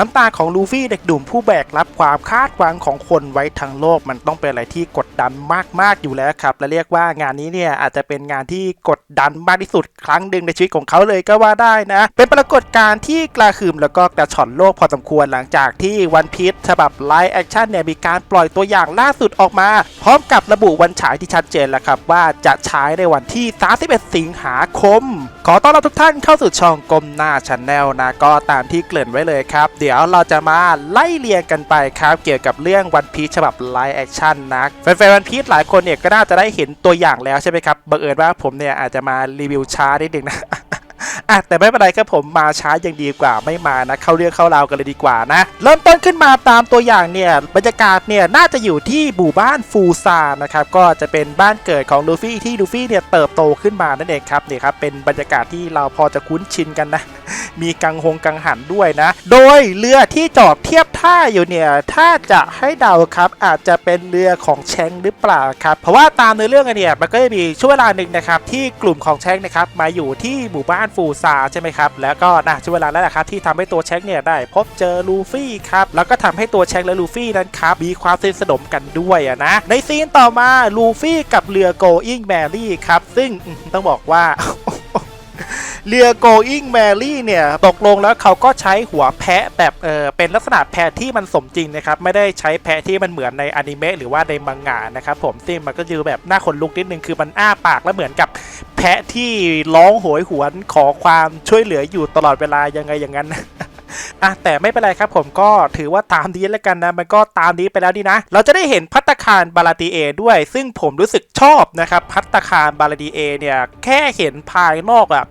น้ำตาของลูฟี่เด็กดุ่มผู้แบกรับความคาดหวังของคนไว้ทั้งโลกมันต้องเป็นอะไรที่กดดันมากๆอยู่แล้วครับ และเรียกว่างานนี้เนี่ยอาจจะเป็นงานที่กดดันมากที่สุดครั้งหนึ่งในชีวิตของเขาเลยก็ว่าได้นะ เป็นปรากฏการณ์ที่กระหึ่มแล้วก็กระฉ่อนโลกพอสมควรหลังจากที่วันพีชฉบับไลฟ์แอคชั่นเนี่ยมีการปล่อยตัวอย่างล่าสุดออกมา พร้อมกับระบุวันฉายที่ชัดเจนแล้วครับว่าจะฉายในวันที่ 31 สิงหาคม ขอต้อนรับทุกท่านเข้าสู่ช่องกลมหน้าช n แนลนะก็ตามที่เกริ่นไว้เลยครับเดี๋ยวเราจะมาไล่เรียงกันไปครับ เกี่ยวกับเรื่องวันพีชฉบับไลฟ์แอคชั่นนะแฟนๆวันพีชหลายคนเนี่ยก็น่าจะได้เห็นตัวอย่างแล้วใช่ไหมครับบังเอิญว่าผมเนี่ยอาจจะมารีวิวช้านิดนึงนะ อะแต่ไม่เป็นไรครับผมมาช้ายังดีกว่าไม่มานะ เข้าเรื่องเข้าราวกันเลยดีกว่านะ เริ่มต้นขึ้นมาตามตัวอย่างเนี่ยบรรยากาศเนี่ยน่าจะอยู่ที่หมู่บ้านฟูซานะครับก็จะเป็นบ้านเกิดของลูฟี่ที่ลูฟี่เนี่ยเติบโตขึ้นมานั่นเองครับนี่ครับเป็นบรรยากาศที่เราพอจะคุ้นชินกันนะมีกังหงกังหันด้วยนะ โดยเรือที่จอดเทียบท่าอยู่เนี่ยถ้าจะให้เดาครับอาจจะเป็นเรือของแชงหรือเปล่าครับ เพราะว่าตามในเรื่องเนี่ยมันก็จะมีช่วงเวลาหนึ่งนะครับที่กลุ่มของแชงนะครับมาอยู่ที่หมู่บ้านฟูซาใช่ไหมครับ แล้วก็นะช่วงเวลาแล้วแหละครับที่ทำให้ตัวแช็กเนี่ยได้พบเจอลูฟี่ครับ แล้วก็ทำให้ตัวแช็กและลูฟี่นั้นครับมีความสนิทสนมกันด้วยอะนะ ในซีนต่อมาลูฟี่กับเรือโกอิงแมรี่ครับ ซึ่งต้องบอกว่า เรือ Going Merry เนี่ยตกลงแล้วเขาก็ใช้หัวแพะแบบเออเป็นลักษณะแพะที่มันสมจริงนะครับไม่ได้ใช้แพะที่มันเหมือนในอนิเมะหรือว่าในมังงะนะครับผมซึ่งมันก็คือแบบหน้าขนลุกนิดนึงคือมันอ้าปากแล้วเหมือนกับแพะที่ร้องโหยหวนขอความช่วยเหลืออยู่ตลอดเวลายังไงอย่างนั้นอะแต่ไม่เป็นไรครับผมก็ถือว่าตามนี้แล้วกันนะมันก็ตามนี้ไปแล้วนี่นะ เราจะได้เห็นพัตตาคารบาลาดีเอด้วย ซึ่งผมรู้สึกชอบนะครับพัตตาคารบาลาดีเอเนี่ยแค่เห็นภายนอกอะ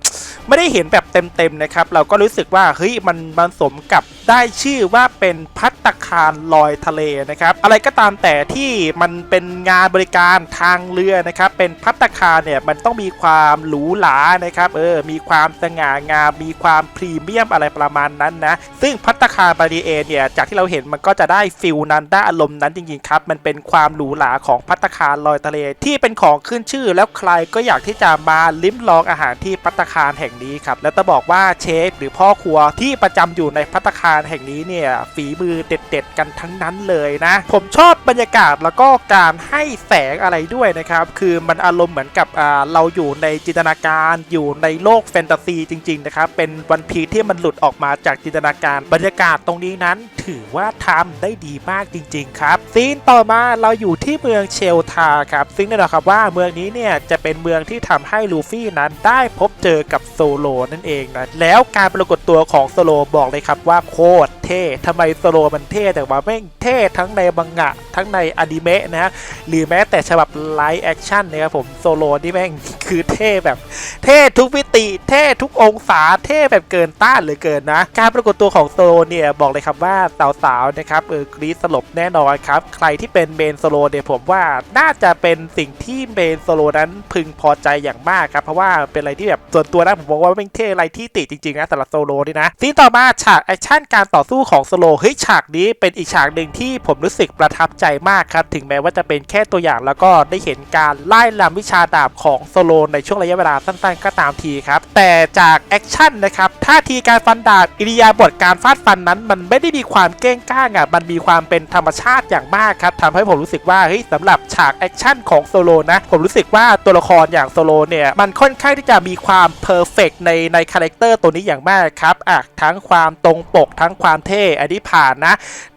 ไม่ได้เห็นแบบเต็มๆนะครับ เราก็รู้สึกว่าเฮ้ยมันมันสมกับ ได้ชื่อว่าเป็นพัตคารลอยทะเลนะครับ อะไรก็ตามแต่ที่มันเป็นงานบริการทางเรือนะครับ เป็นพัตคารเนี่ยมันต้องมีความหรูหรานะครับเออมีความสง่างามมีความพรีเมียมอะไรประมาณนั้นนะ ซึ่งพัตคารบาดีเอเนี่ยจากที่เราเห็นมันก็จะได้ฟิลนั้นได้อารมณ์นั้นจริงๆครับ มันเป็นความหรูหราของพัตคารลอยทะเล ที่เป็นของขึ้นชื่อ แล้วใครก็อยากที่จะมาลิ้มลองอาหารที่พัตคารแห่งนี้ครับแล้วต้องบอกว่าเชฟหรือพ่อครัวที่ประจำอยู่ในพัตตาคารแห่งนี้เนี่ยฝีมือเด็ดๆกันทั้งนั้นเลยนะ ผมชอบบรรยากาศแล้วก็การให้แสงอะไรด้วยนะครับ คือมันอารมณ์เหมือนกับอ่าเราอยู่ในจินตนาการอยู่ในโลกแฟนตาซีจริงๆนะครับ เป็นวันพีที่มันหลุดออกมาจากจินตนาการ บรรยากาศตรงนี้นั้นถือว่าทำได้ดีมากจริง ๆ ครับซีนต่อมาเราอยู่ที่เมืองเชลทาครับ ซึ่งแน่นอนครับว่าเมืองนี้เนี่ยจะเป็นเมืองที่ทำให้ลูฟี่นั้นได้พบเจอกับโซโลนั่นเองนะแล้วการปรากฏตัวของโซโลบอกเลยครับว่าโคตร เท่ทำไมโซโลมันเท่แต่ว่าแม่งเท่ทั้งในบังงะ ทั้งในอนิเมะนะฮะหรือแม้แต่ฉบับไลฟ์แอคชั่นนะครับผมโซโลนี่แม่งคือเท่แบบ เท่ทุกมิติ เท่ทุกองศาเท่แบบเกินต้านเหลยเกินนะ การปรากฏตัวของโซโลเนี่ยบอกเลยครับว่าสาวๆนะครับเออกรีดสลบแน่นอนครับ ใครที่เป็นเมนโซโลเนี่ยผมว่าน่าจะเป็นสิ่งที่เมนโซโลนั้นพึงพอใจอย่างมากครับ เพราะว่าเป็นอะไรที่แบบส่วนตัวนะผมบอกว่าเป็นเท่อะไรที่ติจริงๆนะสำหรับโซโลนี่นะซีนต่อมาฉากแอคชั่นการต่อสู้ของโซโลเฮ้ยฉากนี้เป็นอีกฉากหนึ่งที่ผมรู้สึกประทับใจมากครับ ถึงแม้ว่าจะเป็นแค่ตัวอย่างแล้วก็ได้เห็นการไล่ลำวิชาดาบของโซโลในช่วงระยะเวลาสั้นๆ ก็ตามทีครับ แต่จากแอคชั่นนะครับท่าทีการฟันดาบอิริยาบถการฟาดฟันนั้น มันไม่ได้มีความเก้งก้างอะมันมีความเป็นธรรมชาติอย่างมากครับทำให้ผมรู้สึกว่าเฮ้ยสำหรับฉากแอคชั่นของโซโลนะผมรู้สึกว่าตัวละครอย่างโซโลเนี่ยมันค่อนข้างที่จะมีความเพอร์เฟกในในคาแรคเตอร์ตัวนี้อย่างมากครับอะทั้งความตรงปกทั้งความเท่อันนี้ผ่านนะ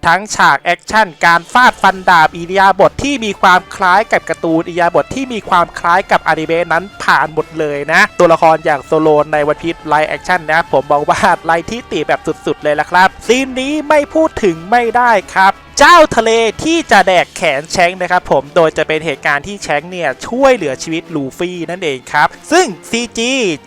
ทั้งฉากแอคชั่นการฟาดฟันดาบอิริยาบถที่มีความคล้ายกับการ์ตูนอิริยาบถที่มีความคล้ายกับอนิเมะนั้นผ่านหมดเลยนะ ตัวละครอย่างโซโลในวันพีชไลท์แอคชั่นนะผมบอกว่าไลท์ที่ตีแบบสุดๆเลยละครับซีนนี้ไม่พูดถึงไม่ได้ครับ เจ้าทะเลที่จะแดกแขนแชงนะครับผมโดยจะเป็นเหตุการณ์ที่แชงเนี่ยช่วยเหลือชีวิตลูฟี่นั่นเองครับ ซึ่ง CG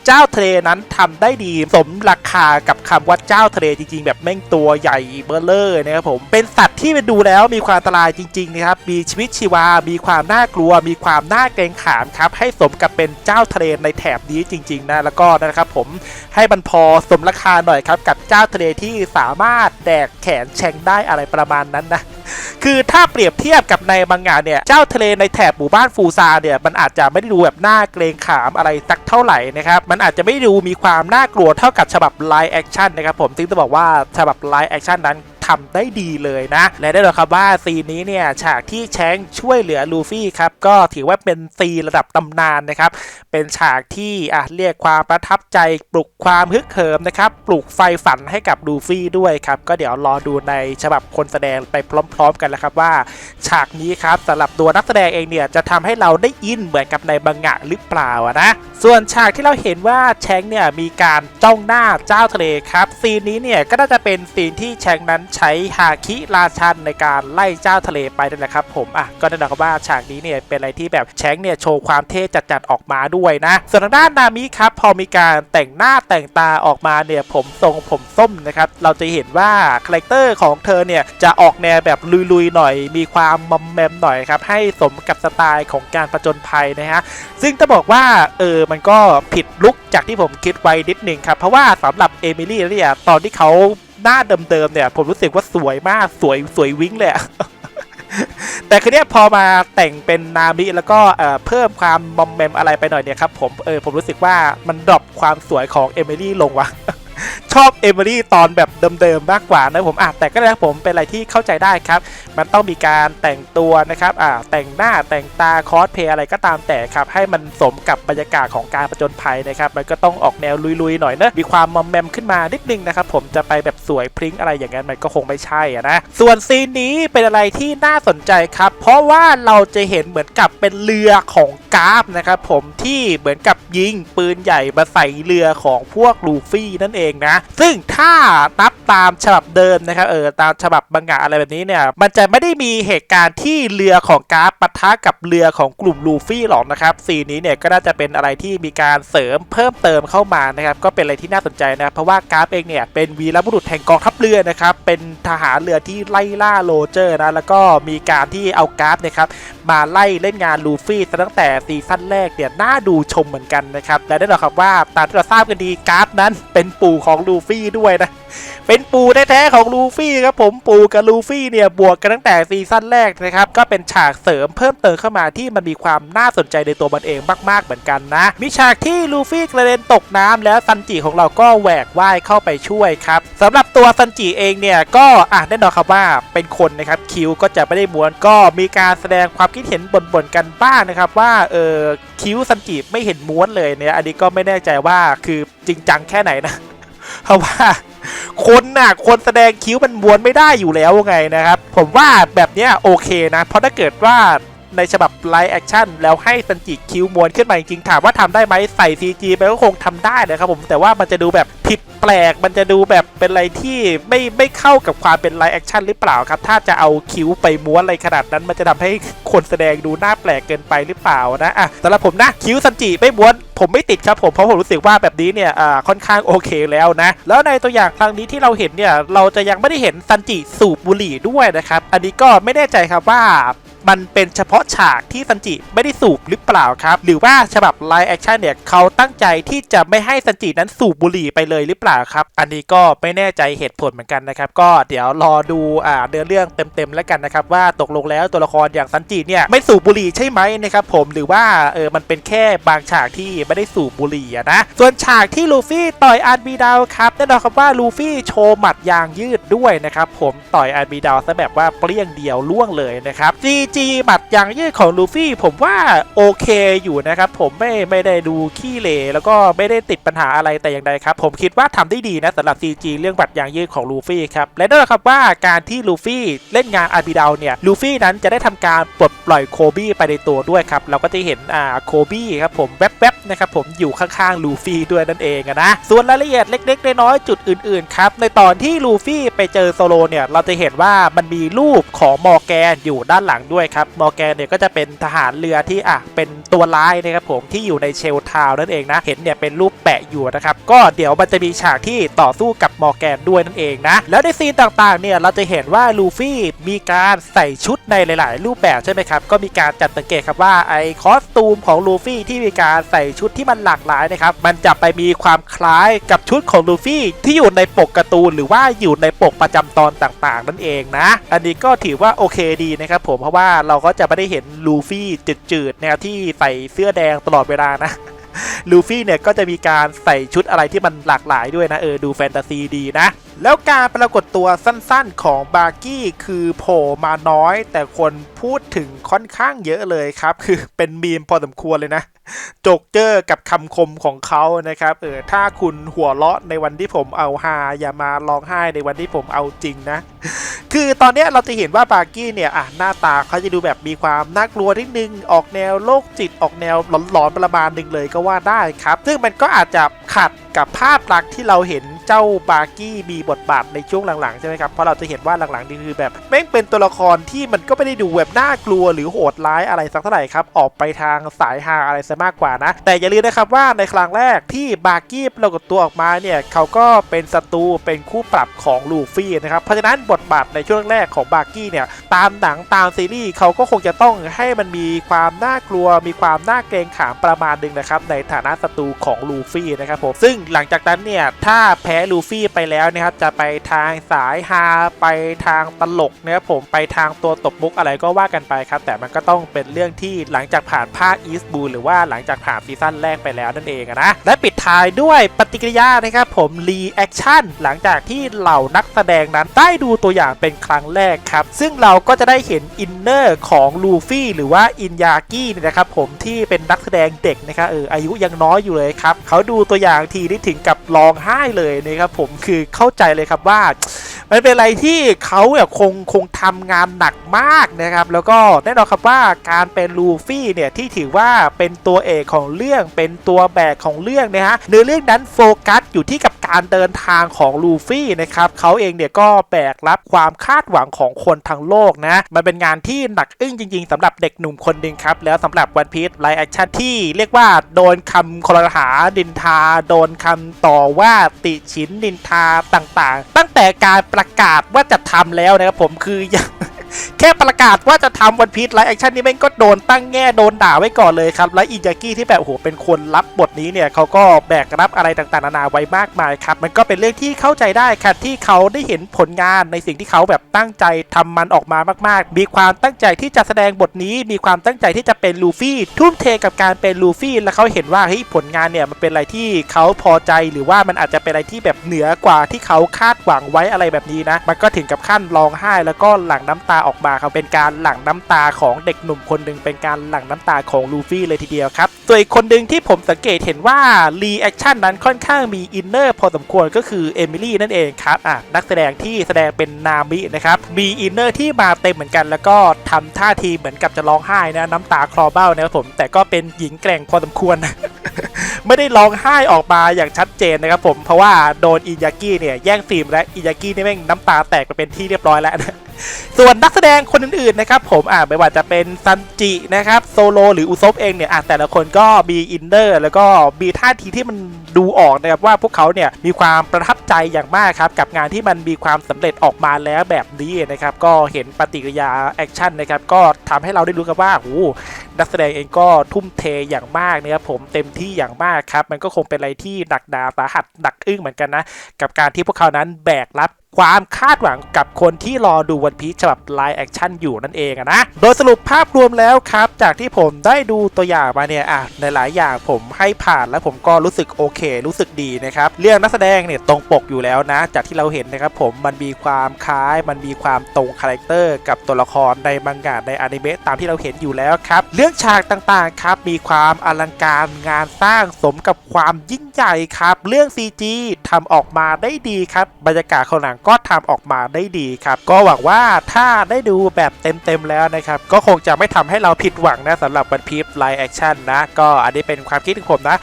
เจ้าทะเลนั้นทำได้ดีสมราคากับคำว่าเจ้าทะเลจริงๆ แบบแม่งตัวใหญ่เบอร์เลอร์นะครับผมเป็นสัตว์ที่ไปดูแล้วมีความอันตรายจริงๆนะครับมีชีวิตชีวา มีความน่ากลัว มีความน่าเกรงขามครับให้สมกับเป็นเจ้าทะเลในแถบนี้จริง ๆนะแล้วก็นะครับผมให้มันพอสมราคาหน่อยครับกับเจ้าทะเลที่สามารถแดกแขนแชงได้อะไรประมาณนั้นนะ คือถ้าเปรียบเทียบกับในบางงานเนี่ย เจ้าทะเลในแถบหมู่บ้านฟูซาเนี่ย มันอาจจะไม่ได้ดูแบบน่าเกรงขามอะไรสักเท่าไหร่นะครับ มันอาจจะไม่ดูมีความน่ากลัวเท่ากับฉบับไลฟ์แอคชั่นนะครับผมซึ่งจะบอกว่าฉบับไลฟ์แอคชั่นนั้น ทำได้ดีเลยนะ และได้เลยครับว่าซีนนี้เนี่ยฉากที่แชงช่วยเหลือลูฟี่ครับก็ถือว่าเป็นซีนระดับตำนานนะครับ เป็นฉากที่อะเรียกความประทับใจปลุกความฮึกเหิมนะครับ ปลุกไฟฝันให้กับลูฟี่ด้วยครับ ก็เดี๋ยวรอดูในฉบับคนแสดงไปพร้อม ๆ กันแล้วครับว่า ฉากนี้ครับสำหรับตัวนักแสดงเองเนี่ยจะทำให้เราได้อินเหมือนกับในบังงะหรือเปล่านะ ส่วนฉากที่เราเห็นว่าแชงเนี่ยมีการจ้องหน้าเจ้าทะเลครับซีนนี้เนี่ยก็น่าจะเป็นซีนที่แชงนั้นใช้ฮาคิราชันในการไล่เจ้าทะเลไปนั่นแหละครับผมอะก็แน่นอนครับว่าฉากนี้เนี่ยเป็นอะไรที่แบบแชงเนี่ยโชว์ความเท่จัดๆออกมาด้วยนะส่วนทางด้านนามิครับพอมีการแต่งหน้าแต่งตาออกมาเนี่ยผมทรงผมส้มนะครับเราจะเห็นว่าคาแรคเตอร์ของเธอเนี่ยจะออกแนวแบบลุยๆหน่อย มีความมอมแมมหน่อยครับให้สมกับสไตล์ของการผจญภัยนะฮะซึ่งจะบอกว่าเออมันก็ผิดลุกจากที่ผมคิดไว้นิดหนึ่งครับเพราะว่าสำหรับเอมิลี่เนี่ยตอนที่เขา หน้าเดิมๆเนี่ย ผมรู้สึกว่าสวยมากสวยสวยวิ้งเลยแต่คือเนี้ยพอมาแต่งเป็นนามิแล้วก็เอ่อเพิ่มความมอมแมมอะไรไปหน่อยเนี่ยครับผมเออผมรู้สึกว่ามันดรอปความสวยของเอมิลี่ลงว่ะ ชอบเอมิลี่ตอนแบบเดิมๆมากกว่านะผมอะแต่ก็นะผมเป็นอะไรที่เข้าใจได้ครับ มันต้องมีการแต่งตัวนะครับอ่าแต่งหน้าแต่งตาคอสเพย์อะไรก็ตามแต่ครับ ให้มันสมกับบรรยากาศของการประจนภัยนะครับ มันก็ต้องออกแนวลุยๆหน่อยเนอะมีความมอมแมมขึ้นมานิดนึงนะครับ ผมจะไปแบบสวยพริ้งอะไรอย่างนั้นมันก็คงไม่ใช่ะนะส่วนซีนนี้เป็นอะไรที่น่าสนใจครับ เพราะว่าเราจะเห็นเหมือนกับเป็นเรือของ กราฟนะครับผมที่เหมือนกับยิงปืนใหญ่มาใส่เรือของพวกลูฟี่นั่นเองนะ ซึ่งถ้านับตามฉบับเดิมนะครับเออตามฉบับบังงะอะไรแบบนี้เนี่ยมันจะไม่ได้มีเหตุการณ์ที่เรือของกราฟปะทะกับเรือของกลุ่มลูฟี่หรอกนะครับซีนนี้เนี่ยก็น่าจะเป็นอะไรที่มีการเสริมเพิ่มเติมเข้ามานะครับก็เป็นอะไรที่น่าสนใจนะเพราะว่ากราฟเองเนี่ยเป็นวีรบุรุษแห่งกองทัพเรือนะครับเป็นทหารเรือที่ไล่ล่าโรเจอร์นะแล้วก็มีการที่เอากราฟนะครับมาไล่เล่นงานลูฟี่ตั้งแต่ซีซั่นแรกเนี่ยน่าดูชมเหมือนกันนะครับและได้นอนครับว่าตามที่เราทราบกันดีการ์ดนั้นเป็นปู่ของลูฟี่ด้วยนะ เป็นปู่แท้ๆของลูฟี่ครับผมปู่กับลูฟี่เนี่ยบวกกันตั้งแต่ซีซั่นแรกนะครับก็เป็นฉากเสริมเพิ่มเติมเข้ามาที่มันมีความน่าสนใจในตัวมันเองมาก ๆเหมือนกันนะ มีฉากที่ลูฟี่กระเด็นตกน้ำแล้วซันจิของเราก็แหวกว่ายเข้าไปช่วยครับสำหรับตัวซันจิเองเนี่ยก็อะแน่นอนครับว่าเป็นคนนะครับคิวก็จะไม่ได้ม้วนก็มีการแสดงความคิดเห็นบ่นๆกันบ้างนะครับว่าเออคิวซันจิไม่เห็นม้วนเลยเนี่ยอันนี้ก็ไม่แน่ใจว่าคือจริงจังแค่ไหนนะ เพราะว่าคนน่ะคนแสดงคิ้วมันบวนไม่ได้อยู่แล้วไงนะครับ ผมว่าแบบเนี้ยโอเคนะ เพราะถ้าเกิดว่า ในฉบับไลฟ์แอคชั่นแล้วให้ซันจิคิ้วม้วนขึ้นมาจริงๆถามว่าทำได้ไหมใส่ CG ไปก็คงทำได้นะครับผมแต่ว่ามันจะดูแบบผิดแปลกมันจะดูแบบเป็นอะไรที่ไม่ไม่เข้ากับความเป็นไลฟ์แอคชั่นหรือเปล่าครับ ถ้าจะเอาคิ้วไปม้วนอะไรขนาดนั้นมันจะทำให้คนแสดงดูน่าแปลกเกินไปหรือเปล่านะอะสำหรับผมนะคิ้วซันจิไม่ม้วนผมไม่ติดครับผมเพราะผมรู้สึกว่าแบบนี้เนี่ยอ่าค่อนข้างโอเคแล้วนะ แล้วในตัวอย่างครั้งนี้ที่เราเห็นเนี่ยเราจะยังไม่ได้เห็นซันจิสูบบุหรี่ด้วยนะครับอันนี้ก็ไม่แน่ใจครับว่า มันเป็นเฉพาะฉากที่ซันจิไม่ได้สูบหรือเปล่าครับ หรือว่าฉบับไลฟ์แอคชั่นเนี่ยเขาตั้งใจที่จะไม่ให้ซันจินั้นสูบบุหรี่ไปเลยหรือเปล่าครับ อันนี้ก็ไม่แน่ใจเหตุผลเหมือนกันนะครับ ก็เดี๋ยวรอดูอ่าเนื้อเรื่องเต็มๆแล้วกันนะครับว่าตกลงแล้วตัวละครอย่างซันจิเนี่ยไม่สูบบุหรี่ใช่ไหมนะครับผมหรือว่าเออมันเป็นแค่บางฉากที่ไม่ได้สูบบุหรี่นะส่วนฉากที่ลูฟี่ต่อยอาร์บีดาวครับแน่นอนครับว่าลูฟี่โชว์หมัดยางยืดด้วยนะครับผมต่อยอาร์บีดาวซะแบบว่าเปรี้ยงเดียวล่วงเลยนะครับ GG หมัดยางยืดของลูฟี่ผมว่าโอเคอยู่นะครับ ผมไม่ไม่ได้ดูขี้เหร่แล้วก็ไม่ได้ติดปัญหาอะไรแต่อย่างใดครับ ผมคิดว่าทำได้ดีนะสำหรับ CG เรื่องหมัดยางยืดของลูฟี่ครับ และแน่นอนครับว่าการที่ลูฟี่เล่นงานอาร์บีดาวเนี่ยลูฟี่นั้นจะได้ทำการปลดปล่อยโคบี้ไปในตัวด้วยครับ เราก็จะเห็นอ่าโคบี้ครับผมแวบๆนะครับผมอยู่ข้างๆลูฟี่ด้วยนั่นเองนะส่วนรายละเอียดเล็กๆน้อยๆจุดอื่นๆครับในตอนที่ลูฟี่ไปเจอโซโลเนี่ยเราจะเห็นว่ามันมีรูปของมอร์แกนอยู่ด้านหลังด้วยด้วยครับมอร์แกนเนี่ยก็จะเป็นทหารเรือที่อะเป็นตัวร้ายนะครับผมที่อยู่ในเชลทาวน์นั่นเองนะเห็นเนี่ยเป็นรูปแปะอยู่นะครับก็เดี๋ยวมันจะมีฉากที่ต่อสู้กับมอร์แกนด้วยนั่นเองนะแล้วในซีนต่างๆเนี่ยเราจะเห็นว่าลูฟี่มีการใส่ชุดในหลาย ๆ รูปแบบใช่ไหมครับก็มีการจัดสังเกตครับว่าไอ้คอสตูมของลูฟี่ที่มีการใส่ชุดที่มันหลากหลายนะครับมันจะไปมีความคล้ายกับชุดของลูฟี่ที่อยู่ในปกการ์ตูนหรือว่าอยู่ในปกประจำตอนต่าง ๆ นั่นเองนะ อันนี้ก็ถือว่าโอเคดีนะครับผมเพราะว่าเราก็จะไม่ได้เห็นลูฟี่จืดๆแนวที่ใส่เสื้อแดงตลอดเวลานะลูฟี่เนี่ยก็จะมีการใส่ชุดอะไรที่มันหลากหลายด้วยนะเออดูแฟนตาซีดีนะ แล้วการปรากฏตัวสั้นๆของบาร์กี้คือโผล่มาน้อย แต่คนพูดถึงค่อนข้างเยอะเลยครับ คือเป็นมีมพอสมควรเลยนะ โจกเจอร์กับคำคมของเขานะครับเออถ้าคุณหัวเราะในวันที่ผมเอาฮาอย่ามาร้องไห้ในวันที่ผมเอาจริงนะ คือตอนนี้เราจะเห็นว่าบาร์กี้เนี่ยอะหน้าตาเขาจะดูแบบมีความน่ากลัวนิดนึง ออกแนวโรคจิตออกแนวหลอนๆประมาณหนึ่งเลยก็ว่าได้ครับ ซึ่งมันก็อาจจะขัด กับภาพลักษณ์ที่เราเห็นเจ้าบาร์กี้มีบทบาทในช่วงหลังๆใช่ไหมครับ เพราะเราจะเห็นว่าหลังๆนี่คือแบบแม่งเป็นตัวละครที่มันก็ไม่ได้ดูแบบน่ากลัวหรือโหดร้ายอะไรสักเท่าไหร่ครับ ออกไปทางสายฮาอะไรซะมากกว่านะ แต่อย่าลืมนะครับว่าในครั้งแรกที่บาร์กี้ปรากฏตัวออกมาเนี่ยเขาก็เป็นศัตรูเป็นคู่ปรับของลูฟี่นะครับ เพราะฉะนั้นบทบาทในช่วงแรกของบาร์กี้เนี่ยตามหนังตามซีรีส์เขาก็คงจะต้องให้มันมีความน่ากลัว มีความน่าเกรงขามประมาณหนึ่งนะครับในฐานะศัตรูของลูฟี่นะครับผมซึ่งหลังจากนั้นเนี่ยถ้าแพ้ลูฟี่ไปแล้วนะครับจะไปทางสายฮาไปทางตลกนะครับผมไปทางตัวตบมุกอะไรก็ว่ากันไปครับ แต่มันก็ต้องเป็นเรื่องที่หลังจากผ่านภาคอีสบูหรือว่าหลังจากผ่านซีซั่นแรกไปแล้วนั่นเองนะและปิดท้ายด้วยปฏิกิริยานะครับผมรีแอคชั่นหลังจากที่เหล่านักแสดงนั้นได้ดูตัวอย่างเป็นครั้งแรกครับ ซึ่งเราก็จะได้เห็นอินเนอร์ของลูฟี่หรือว่าอินยากิเนี่ยนะครับผมที่เป็นนักแสดงเด็กนะครับเอออายุยังน้อยอยู่เลยครับเขาดูตัวอย่างทีที่ถึงกับร้องไห้เลยนะครับผมคือเข้าใจเลยครับว่า มันเป็นอะไรที่เขาเนี่ยคงคงทำงานหนักมากนะครับ แล้วก็แน่นอนครับว่าการเป็นลูฟี่เนี่ยที่ถือว่าเป็นตัวเอกของเรื่องเป็นตัวแบกของเรื่องนะฮะเนื้อเรื่องนั้นโฟกัสอยู่ที่กับ การเดินทางของลูฟี่นะครับเขาเองเนี่ยก็แบกรับความคาดหวังของคนทั้งโลกนะ มันเป็นงานที่หนักอึ้งจริง ๆสำหรับเด็กหนุ่มคนหนึ่งครับ แล้วสำหรับวันพี e ไลฟ์แอคชั่นที่เรียกว่าโดนคำคอรหาดินทา โดนคำต่อว่าติฉินดินทาต่างๆ ตั้งแต่การประกาศว่าจะทำแล้วนะครับผมคือยัง แค่ประกาศว่าจะทำวันพี e ไลฟ์แอคชั่นนี้แม่งก็โดนตั้งแง่โดนด่าไว้ก่อนเลยครับ และอินยากิที่แบบโอ้โหเป็นคนรับบทนี้เนี่ยเขาก็แบกรับอะไรต่างๆนานาไว้มากมายครับ มันก็เป็นเรื่องที่เข้าใจได้ครับที่เขาได้เห็นผลงานในสิ่งที่เขาแบบตั้งใจทำมันออกมามาก ๆ มีความตั้งใจที่จะแสดงบทนี้มีความตั้งใจที่จะเป็นลูฟี่ทุ่มเทกับการเป็นลูฟี่ แล้วเขาเห็นว่าเฮ้ยผลงานเนี่ยมันเป็นอะไรที่เขาพอใจหรือว่ามันอาจจะเป็นอะไรที่แบบเหนือกว่าที่เขาคาดหวังไว้อะไรแบบนี้นะ มันก็ถึงกับขั้นร้องไห้แล้วก็หลั่งน้ำตาออกมาครับเป็นการหลั่งน้ำตาของเด็กหนุ่มคนหนึ่งเป็นการหลั่งน้ำตาของลูฟี่เลยทีเดียวครับส่วนอีกคนหนึ่งที่ผมสังเกตเห็นว่ารีแอคชั่นนั้นค่อนข้างมีอินเนอร์พอสมควรก็คือเอมิลี่นั่นเองครับอะนักแสดงที่แสดงเป็นนามินะครับมีอินเนอร์ที่มาเต็มเหมือนกัน แล้วก็ทำท่าทีเหมือนกับจะร้องไห้นะน้ำตาคลอเบ้านะครับผมแต่ก็เป็นหญิงแกร่งพอสมควรนะไม่ได้ร้องไห้ออกมาอย่างชัดเจนนะครับผมเพราะว่าโดนอิยากิเนี่ยแย่งฟิล์มและอิยากินี่แม่งน้ำตาแตกไปเป็นที่เรียบร้อยแล้วนะ ส่วนนักแสดงคนอื่นๆนะครับผมอ่าไม่ว่าจะเป็นซันจินะครับโซโลหรืออุซบเองเนี่ยอะแต่ละคนก็มีอินเนอร์แล้วก็มีท่าทีที่มันดูออกนะครับว่าพวกเขาเนี่ยมีความประทับใจอย่างมากครับกับงานที่มันมีความสำเร็จออกมาแล้วแบบนี้นะครับก็เห็นปฏิกิริยาแอคชั่นนะครับก็ทำให้เราได้รู้กันว่าโอ้นักแสดงเองก็ทุ่มเทอย่างมากนะครับผมเต็มที่อย่างมากครับมันก็คงเป็นอะไรที่หนักหนาสาหัสหนักอึ้งเหมือนกันนะ กับการที่พวกเขานั้นแบกรับความคาดหวังกับคนที่รอดูวันพีชฉบับไลฟ์แอคชั่นอยู่นั่นเองนะ โดยสรุปภาพรวมแล้วครับ จากที่ผมได้ดูตัวอย่างมาเนี่ยอะในหลายอย่างผมให้ผ่านแล้วผมก็รู้สึกโอเค รู้สึกดีนะครับ เรื่องนักแสดงเนี่ยตรงปกอยู่แล้วนะ จากที่เราเห็นนะครับผมมันมีความคล้าย มันมีความตรงคาแรคเตอร์กับตัวละครในมังงะในอนิเมะตามที่เราเห็นอยู่แล้วครับเรื่องฉากต่างๆครับมีความอลังการงานสร้างสมกับความยิ่งใหญ่ครับ เรื่อง CG ทำออกมาได้ดีครับ บรรยากาศของหนังก็ทำออกมาได้ดีครับ ก็หวังว่าถ้าได้ดูแบบเต็มๆแล้วนะครับ ก็คงจะไม่ทำให้เราผิดหวังนะสำหรับวันพีฟไลฟ์แอคชั่นนะ ก็อันนี้เป็นความคิดของผมนะ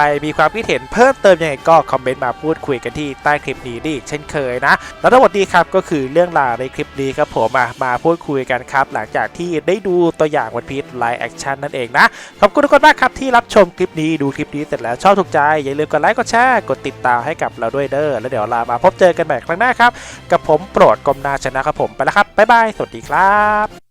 รรมีความคิดเห็นเพิ่มเติมยังไงก็คอมเมนต์มาพูดคุยกันที่ใต้คลิปนี้ดิเช่นเคยนะ แล้วทั้งหมดนี้ครับก็คือเรื่องราวในคลิปนี้ครับผมมามาพูดคุยกันครับ หลังจากที่ได้ดูตัวอย่างวันพีชไลฟ์แอคชั่นนั่นเองนะ ขอบคุณทุกคนมากครับที่รับชมคลิปนี้ดูคลิปนี้เสร็จแล้วชอบถูกใจ อย่าลืมกดไลค์กดแชร์กดติดตามให้กับเราด้วยเด้อแล้วเดี๋ยวลามาพบเจอกันใหม่ครั้งหน้าครับ กับผมโปรดกรมนาชนะครับผมไปแล้วครับบ๊ายบายสวัสดีครับ